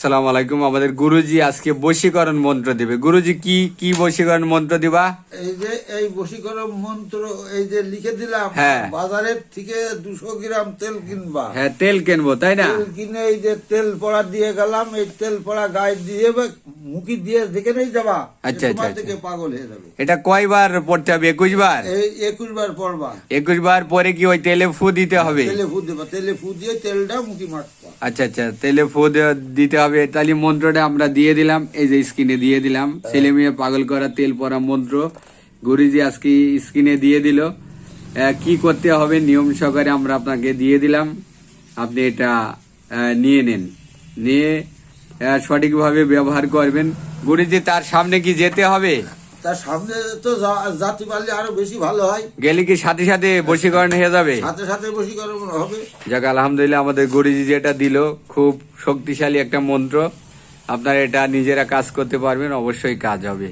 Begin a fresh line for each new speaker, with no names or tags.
সালাম আলাইকুম। আমাদের গুরুজি আজকে বশীকরণ মন্ত্র দিবে। গুরুজি কি কি বশীকরণ মন্ত্র দিবা?
এই যে এই বশীকরণ মন্ত্র এই যে লিখে দিলাম
হ্যাঁ।
বাজারের থেকে দুশো গ্রাম তেল কিনবা।
হ্যাঁ তেল কিনবো তাই না?
তেল কিনে এই যে তেল পড়া দিয়ে গেলাম এই তেল পড়া গায়ে দিয়ে মুখি দিয়ে দেখে নেই যাবা
আচ্ছা, আচ্ছা,
থেকে পাগল হয়ে যাবে।
এটা কয়বার পড়তে হবে? একুশ বার?
এই একুশ বার পড়বা।
একুশ বার পরে কি ওই তেলে ফু দিতে হবে?
তেলে ফু দিবা তেলে ফু দিয়ে তেলটা মুখি মাখবা।
আচ্ছা আচ্ছা তেলে ফু দিতে হবে। তাহলে মন্ত্রটা আমরা দিয়ে দিলাম। এই যে স্ক্রিনে দিয়ে দিলাম। ছেলে মেয়ে পাগল করা তেল পরা মন্ত্র। গুরুজি আজকে স্ক্রিনে দিয়ে দিল। কি করতে হবে? নিয়ম সহকারে আমরা আপনাকে দিয়ে দিলাম। আপনি এটা নিয়ে নেন। নিয়ে সঠিকভাবে ব্যবহার করবেন। গুরুজি তার সামনে কি যেতে হবে?
তার সামনে তো পারলে আরও বেশি ভালো হয়।
গেলে কি সাথে সাথে বশীকরণ হয়ে যাবে?
সাথে সাথে বশীকরণ হবে।
যাক আলহামদুলিল্লাহ আমাদের গুরুজি যেটা দিল খুব শক্তিশালী একটা মন্ত্র। আপনারা এটা নিজেরা কাজ করতে পারবেন অবশ্যই কাজ হবে।